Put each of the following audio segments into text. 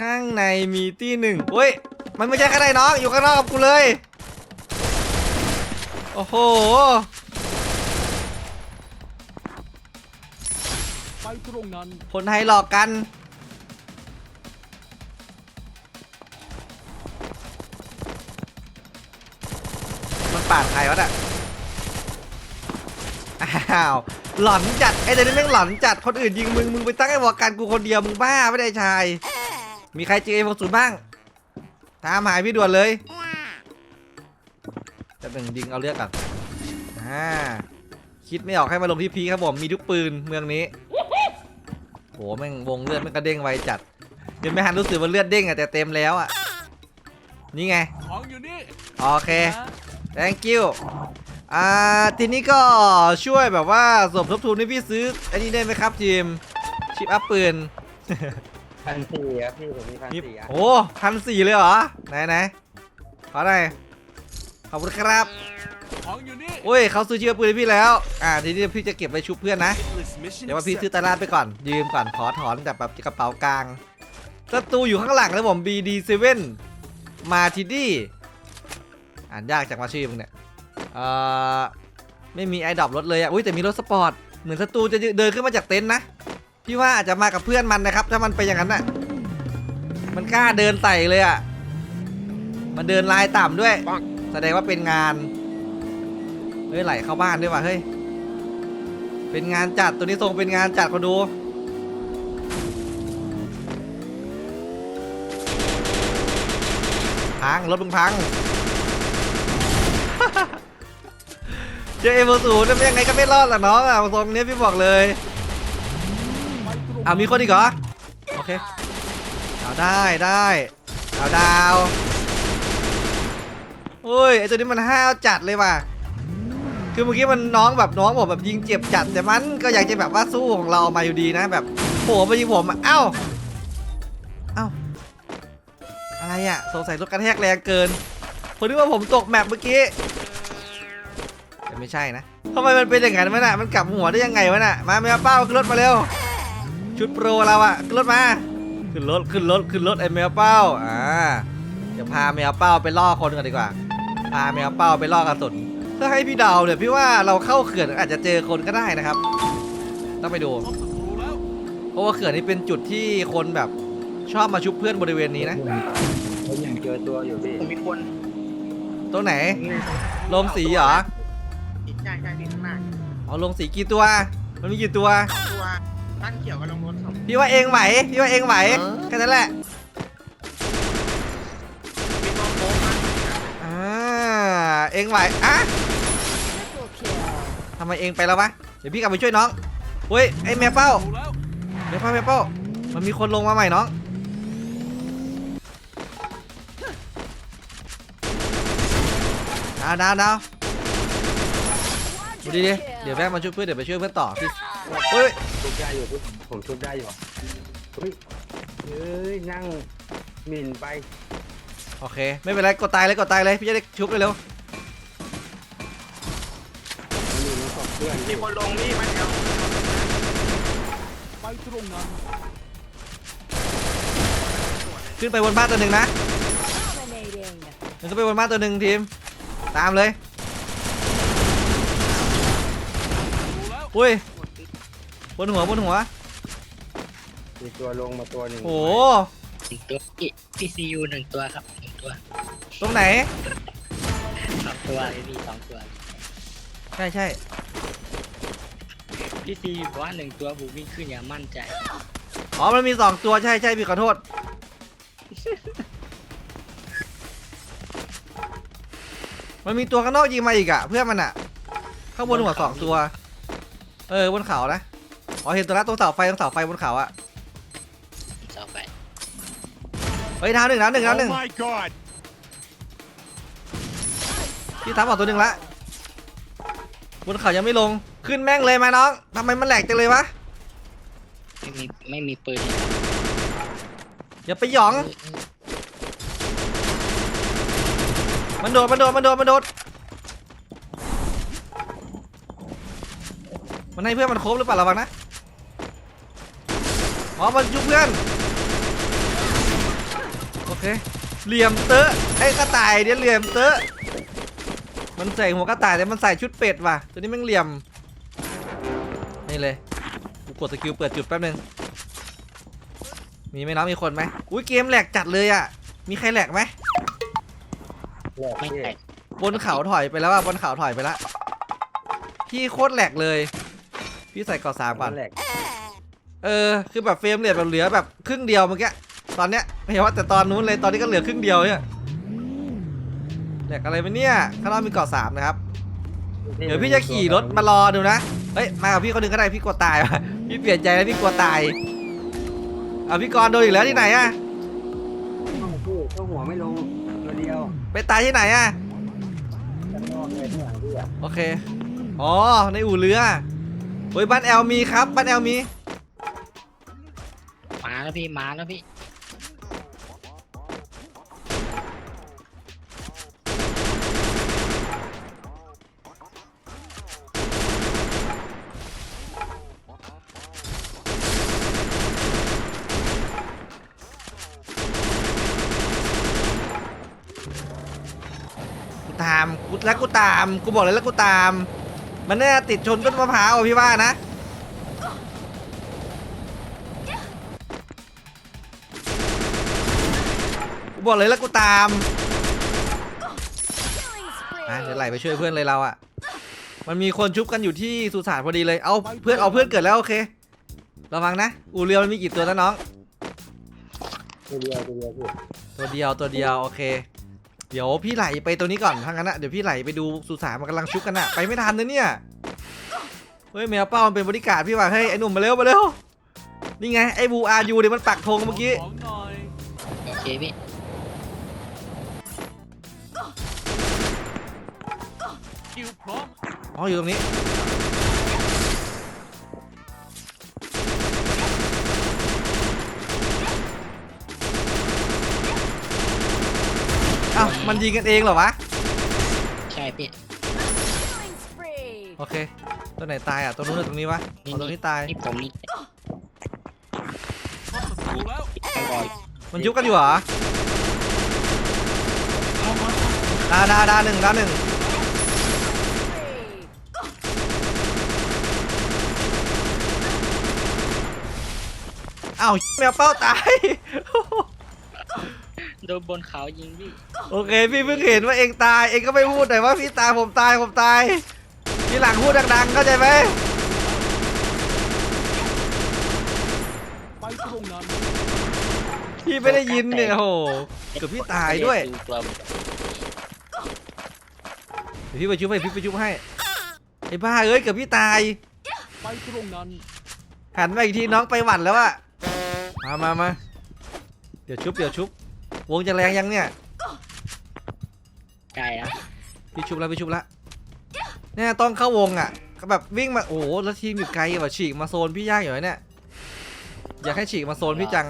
ข้างในมีที่หนึ่งเฮ้ย มันไม่ใช่ข้างในน้อง อยู่ข้างนอกกับกูเลย โอ้โห ไปตรงนั้นคนไทยหลอกกัน มันปาดใครวะน่ะอ้าว หลอนจัด ไอ้เดี๋ยวนี้แม่งหลอนจัด คนอื่นยิงมึง มึงไปตั้งไอ้วอกันกูคนเดียว มึงบ้าไม่ได้ชาย มีใครเจอเอ็มศูนย์บ้าง ตามหายพี่ด่วนเลยจะหนึ่งยิงเอาเลือกก่อนอ่าคิดไม่ออกให้มาลงที่พีครับผม มีทุกปืนเมืองนี้โหแม่งวงเลือดแม่งกระเด้งไวจัดเดี๋ยวไม่หันรู้สึกว่าเลือดเด้งอะแต่เต็มแล้วอะนี่ไง ของอยู่นี่โอเค thank you อ่าทีนี้ก็ช่วยแบบว่าสมทบทุนให้พี่ซื้ออันนี้ได้ไหมครับทีมชิปอัพปืน พันสี่ครับพี่ผมมีพันนี่สี่อะโอ้พันสี่เลยเหรอ ไหนไหนขอหน่อยขอบคุณครับของอยู่นี่โอ้ยเขาซื้อชิปอัพปืนให้พี่แล้ว อ่าทีนี้พี่จะเก็บไว้ชุบเพื่อนนะ เดี๋ยวว่าพี่ซื้อตลาดไปก่อน ยืมก่อนขอถอนจากแบบกระเป๋ากลางศัตรูอยู่ข้างหลังแล้วผม BD7 มาทีดี้อ่านยากจากมาชื่อมึงเนี่ยเอ่อไม่มีไอดอปรถเลยอะอุ้ยแต่มีรถสปอร์ตเหมือนศัตรูจะเดินขึ้นมาจากเต็นท์นะ พี่ว่าอาจจะมากับเพื่อนมันนะครับ ถ้ามันไปอย่างนั้นน่ะ มันกล้าเดินไต่เลยอะ มันเดินลายต่ำด้วย แสดงว่าเป็นงาน เฮ้ยไหลเข้าบ้านด้วยว่ะเฮ้ย เป็นงานจัดตัวนี้ทรงเป็นงานจัดคนดูพังรถมึงพัง เจอเอโมสูนยังไงก็ไม่รอดหรอกน้องอะทรงนี้พี่บอกเลย อามีคนอีกเหรอ โอเค เอาได้ได้เอาดาวโอ้ยไอตัวนี้มันห้าวจัดเลยว่ะ คือเมื่อกี้มันน้องแบบน้องผมแบบยิงเจ็บจัด แต่มันก็อยากจะแบบว่าสู้ของเรามาอยู่ดีนะแบบโผล่มายิงผมเอ้า เอ้า อะไรอะสงสัยรถกระแทกแรงเกินผมนึกว่าผมตกแมปเมื่อกี้แต่ไม่ใช่นะทำไมมันเป็นอย่างนั้นวะน่ะมันกลับหัวได้ยังไงวะน่ะ มาแมวเป้าขึ้นรถมาเร็ว ชุดโปรเราอะขึ้นรถมา ขึ้นรถขึ้นรถขึ้นรถไอ้แมวเป้าอ่าเดี๋ยวพาแมวเป้าไปล่อคนกันดีกว่า พาแมวเป้าไปล่อกระสุนถ้าให้พี่เดาเนี่ยพี่ว่าเราเข้าเขื่อนอาจจะเจอคนก็ได้นะครับ ต้องไปดูพบศัตรูแล้วเพราะว่าเขื่อนนี้เป็นจุดที่คนแบบชอบมาชุบเพื่อนบริเวณนี้นะ ผมยังเจอตัวอยู่พี่ผมมีคนตรงไหนลงสีเหรอใช่ใช่พี่ข้างหน้าเอาลงสีกี่ตัว มันมีกี่ตัว ตัว ตั้นเขียวกับลงรถสองพี่ว่าเองไหว พี่ว่าเองไหวแค่นั้นแหละมีตัวโค้งมาอ่า เองไหวอะทำไมเองไปแล้ววะ เดี๋ยวพี่กลับไปช่วยน้องเฮ้ยไอ้แมวเป้าดูแล้วแมวเป้าแมวเป้า มันมีคนลงมาใหม่น้อง ดาวดาวดาวดูดิดิเดี๋ยวแม่งมาช่วยเพื่อนเดี๋ยวไปช่วยเพื่อนต่อพี่ เฮ้ยชุบได้อยู่พี่ผมชุบได้อยู่เฮ้ยเฮ้ยนั่งหมิ่นไปโอเค ไม่เป็นไร กดตายเลยกดตายเลยพี่จะได้ชุบเร็วมันอยู่ในศพเพื่อนมีพี่คนลงนี่มันเดียวไปตรงนั้นๆขึ้นไปบนบ้านตัวหนึ่งนะมันขึ้นไปบนบ้านตัวหนึ่งทีม ตามเลยดูแล้วอุ้ย บนหัวบนหัวมีตัวลงมาตัวหนึ่งโอ้หนึ่งตัวพี่พีซียูหนึ่งตัวครับหนึ่งตัวตรงไหน สองตัวเลยพี่สองตัวใช่ใช่พีซีบอกว่าหนึ่งตัวบูวิ่งขึ้นอย่างมั่นใจอ๋อมันมีสองตัวใช่ใช่พี่ขอโทษมันมีตัวข้างนอกยิงมาอีกอะเพื่อนมันอะข้างบนหัวสองตัว เออบนเขานะ อ๋อเห็นตัวละตรงเสาไฟตรงเสาไฟบนเขาอะต่อไปเฮ้ยดาวหนึ่งดาวหนึ่งดาวหนึ่ง my god พี่ทับออกตัวหนึ่งละบนเขายังไม่ลงขึ้นแม่งเลยมาน้องทำไมมันแหลกจังเลยวะไม่มีไม่มีปืนอย่าไปหยอง มันโดดมันโดดมันโดดมันโดดมันให้เพื่อนมันครบหรือเปล่าระวังนะ อ๋อมันยุบเพื่อนเคเหลี่ยมเตอะไอ้กระต่ายเนี่ยเหลี่ยมเตอะมันใส่หัวกระต่ายแต่มันใส่ชุดเป็ดว่ะ ตัวนี้แม่งเหลี่ยมนี่เลยกูกดสกิลเปิดจุดแป๊บนึงมีไหมน้องมีคนไหมอุ้ยเกมแหลกจัดเลยอะ มีใครแหลกไหมแหลกไม่พี่แตกบนเขาถอยไปแล้วอะบนเขาถอยไปแล้วพี่โคตรแหลกเลย พี่ใส่ก่อสามก่อนแหลก เออคือแบบเฟรมเรทแบบเหลือแบบครึ่งเดียวเมื่อกี้ตอนเนี้ยไม่ใช่ว่าแต่ตอนนู้นเลยตอนนี้ก็เหลือครึ่งเดียวเนี่ยแหลกอะไรไปเนี่ยข้างนอกมีเกาะสามนะครับ เดี๋ยวพี่จะขี่รถมารอดูนะเฮ้ยมากับพี่คนหนึงก็ได้พี่กลัวตายว่ะพี่เปลี่ยนใจแล้วพี่กลัวตายเอาพี่กรณ์โดนอีกแล้วที่ไหนอะเข้าพี่เข้าหัวไม่ลงตัวเดียวไปตายที่ไหนอะข้างนอกเลยข้างหลังพี่อะโอเคอ๋อในอู่เรือเฮ้ยบ้านแอลมีครับบ้านแอลมีมา แล้วพี่มาแล้วพี่กูตามกูแล้วกูตามกูบอกเลยแล้วกูตาม มันน่าจะติดชนต้นมะพร้าวอะพี่ว่านะ บอกเลยแล้วกูตามอะเดี๋ยวไหลไปช่วยเพื่อนเลยเราอะมันมีคนชุบกันอยู่ที่สุสานพอดีเลย เอาเพื่อนเอาเพื่อนเกิดแล้วโอเค ระวังนะ อูเรียวมันมีกี่ตัวนะน้อง ตัวเดียวตัวเดียวพี่ตัวเดียวตัวเดียวโอเค เดี๋ยวพี่ไหลไปตัวนี้ก่อนถ้างั้นอะเดี๋ยวพี่ไหลไปดูสุสานมันกำลังชุบกันอะไปไม่ทันนะเนี่ย เฮ้ยแมวเป้ามันเป็นบริการดพี่ว่าเฮ้ยไอ้หนุ่มมาเร็วมาเร็ว นี่ไงไอ้บูอาร์ยูเนี่ยมันปักธงเมื่อกี้ของหน่อยโอเคพี่ คิวพร้อมอ๋ออยู่ตรงนี้ อ้าว มันยิงกันเองเหรอวะ ใช่พี่โอเค ตัวไหนตายอะ ตัวนู้นหรือตรงนี้วะเอาตัวที่ตายนี่ผมนี่พบศัตรูแล้วไปบอยมันยุบกันอยู่เหรอดาดาดาหนึ่งดาหนึ่ง อ้าวแมวเป้าตาย โดนบนเขายิงพี่โอเค พี่เพิ่งเห็นว่าเองตาย เองก็ไม่พูดหน่อยว่าพี่ตายผมตายผมตาย ทีหลังพูดดังๆเข้าใจไหมไปตรงนั้นพี่ไม่ได้ยินเนี่ยโอ้โหเกือบพี่ตายด้วยตัวเดี๋ยวพี่ไปชุบให้พี่ไปชุบให้ไอ้บ้าเอ้ยเกือบพี่ตายไปตรงนั้นหันมาอีกทีน้องไปหวั่นแล้วอะ มามามาเดี๋ยวชุบเดี๋ยวชุบ วงจะแรงยังเนี่ยใกล้แล้วพี่ชุบแล้วพี่ชุบแล้วเนี่ยต้องเข้าวงอะแบบวิ่งมาโอ้โหแล้วทีมอยู่ไกลว่ะฉีกมาโซนพี่ยากอยู่นะเนี่ยอยากให้ฉีกมาโซนพี่จัง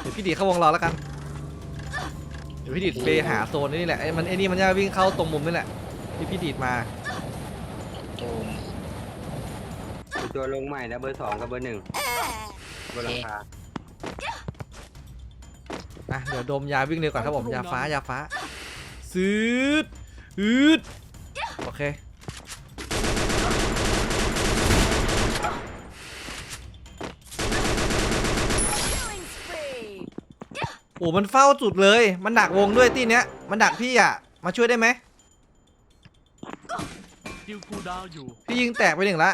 เดี๋ยวพี่ดีดเข้าวงรอแล้วกันเดี๋ยวพี่ดีดไปหาโซนนี่แหละไอ้มันไอ้นี่มันจะวิ่งเข้าตรงมุมนี่แหละที่พี่ดีดมาโดนมีตัวลงใหม่นะเบอร์สองกับเบอร์หนึ่ง บนหลังคาอะเดี๋ยวดมยาวิ่งเร็วก่อนครับผมยาฟ้ายาฟ้าซืดอืดโอเคโอ้มันเฝ้าจุดเลย มันดักวงด้วยที่เนี้ย มันดักพี่อะ มาช่วยได้ไหมคิวคูลดาวน์อยู่พี่ยิงแตกไปหนึ่งละ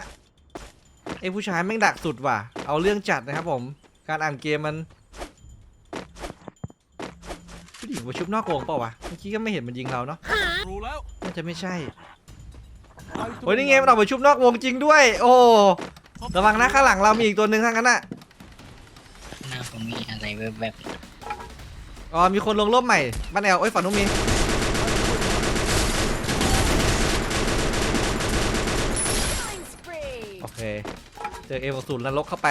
ไอ้ผู้ชายแม่งดักสุดว่ะ เอาเรื่องจัดนะครับผม การอ่านเกมมันผู้หญิงมาชุบนอกวงเปล่าวะ เมื่อกี้ก็ไม่เห็นมันยิงเราเนาะ รู้แล้วน่าจะไม่ใช่ไปตรงโอ้ยนี่ไงมันออกไปชุบนอกวงจริงด้วย โอ้ ระวังนะข้างหลังเรามีอีกตัวหนึ่งทั้งนั้นอะ หน้าผมมีอะไรแบบอ๋อมีคนลงร่มใหม่บ้านแอลเอ้ยฝั่งนู้นมี โอเค เจอเอวศูนย์นรกเข้าไป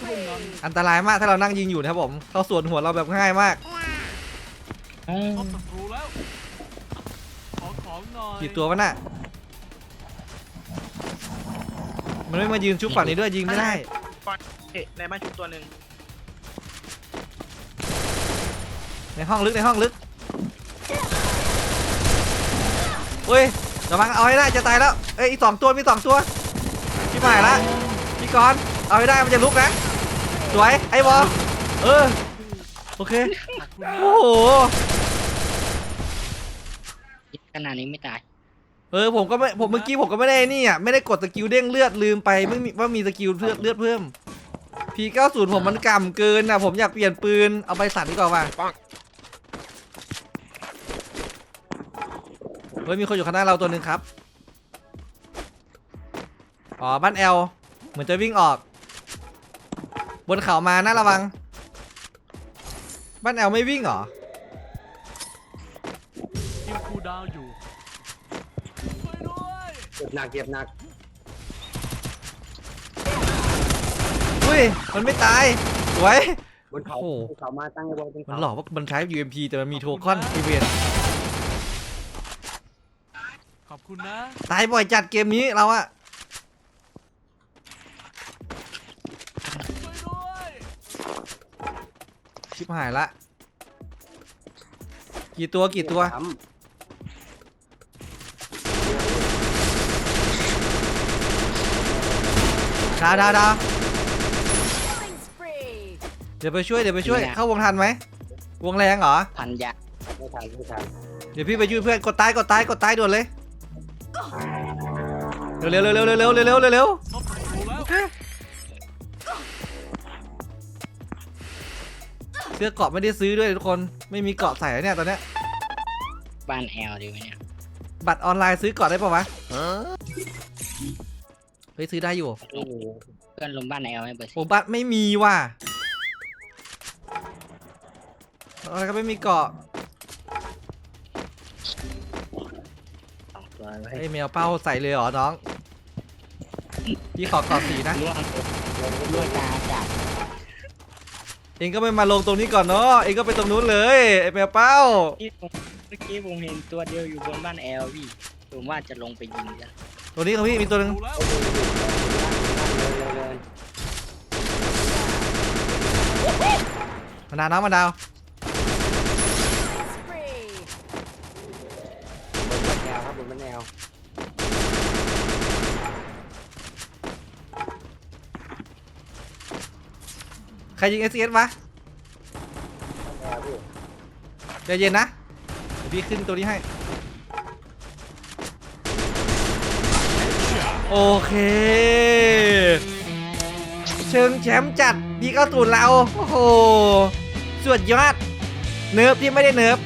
ไปตรงนั้นอันตรายมากถ้าเรานั่งยิงอยู่นะครับผม เข้าสวนหัวเราแบบง่ายมากอืพมบศัตรูแล้วขอของหน่อยกี่ตัววะน่ะ มันไม่มายืนชุบฝั่งนี้ด้วยยิงไม่ได้ก่อนเฮ้ยในบ้านชุบตัวหนึ่งในห้องลึกในห้องลึก เฮ้ยระวังเอาให้ได้จะตายแล้วเอ้ยอีกสองตัวมีสองตัวพี่หมายละพี่กรณ์เอาให้ได้มันจะลุกนะสวยไอ้บอลเออโอเคขอบคุณนะโอ้โหขนาดนี้ไม่ตาย เออผมก็ไม่ผมเมื่อกี้ผมก็ไม่ได้นี่อะไม่ได้กดสกิลเด้งเลือดลืมไปไม่มีว่ามีสกิลเลือดเลือดเพิ่ม P90 ผมมันกำเกินอะผมอยากเปลี่ยนปืนเอาไปสั่นดีกว่าว่ะ เฮ้ยมีคนอยู่ข้างหน้าเราตัวหนึ่งครับ อ๋อบ้านแอลเหมือนจะวิ่งออก บนเขามาน่าระวัง บ้านแอลไม่วิ่งเหรอคิวคูลดาวน์อยู่ช่วยด้วยเจ็บหนักเจ็บหนักอุ้ยมันไม่ตายสวย บนเขาโอ้โห บนเขามาตั้งไอ้บอลบนมันเขาหลอกว่ามันใช้ UMP แต่มันมีโทคอนอีเวน ขอบคุณนะตายบ่อยจัดเกมนี้เราอะช่วยด้วยชิบหายละ กี่ตัวกี่ตัว ซ้ดาวดาวดาว Killing spree. เดี๋ยวไปช่วยเดี๋ยวไปช่วยนี่นะเข้าวงทันไหมวงแรงเหรอพันยาำไม่ทันไม่ทันเดี๋ยวพี่ไปช่วยเพื่อนกดตายกดตายกดตายด่วนเลย เร็วเร็วเร็วเร็วเร็วเร็วเร็วเร็วเร็วครบถูแล้วเสื้อเกราะไม่ได้ซื้อด้วยทุกคนไม่มีเกราะใส่แล้วเนี่ยตอนเนี้ยบ้านแอลดีไหมเนี่ยบัตรออนไลน์ซื้อเกราะได้ปะวะเฮ้ยซื้อได้อยู่ไม่มีเพื่อนลมบ้านแอลไม่เปิดโอ้บัตรไม่มีว่ะอะไรก็ไม่มีเกราะ สองตัวไว้ไอ้ยแมวเป้าใส่เลยเหรอน้อง พี่ขอเกราะสีนะ ล่วงล่วงตาจัดเองก็ไม่มาลงตรงนี้ก่อนเนาะ เองก็ไปตรงนู้นเลยไอ้แมวเป้า ที่ผมเมื่อกี้ผมเห็นตัวเดียวอยู่บนบ้านแอลพี่ผมว่าจะลงไปยิงกันตัวนี้ตรงนี้มีตัวหนึงถูแล้วเลยเลยเลยมานาวน้องมานาว Spree. บนบันแนวครับบนบันแนว ใคร ยิง S S วะแนวพี่ใจเย็นนะเดี๋ยวพี่ขึ้นตัวนี้ให้ โอเค เชิงแชมป์จัดพี่ก็ตูนเรา โอ้โห สุดยอด เนิร์ฟที่ไม่ได้เนิร์ฟ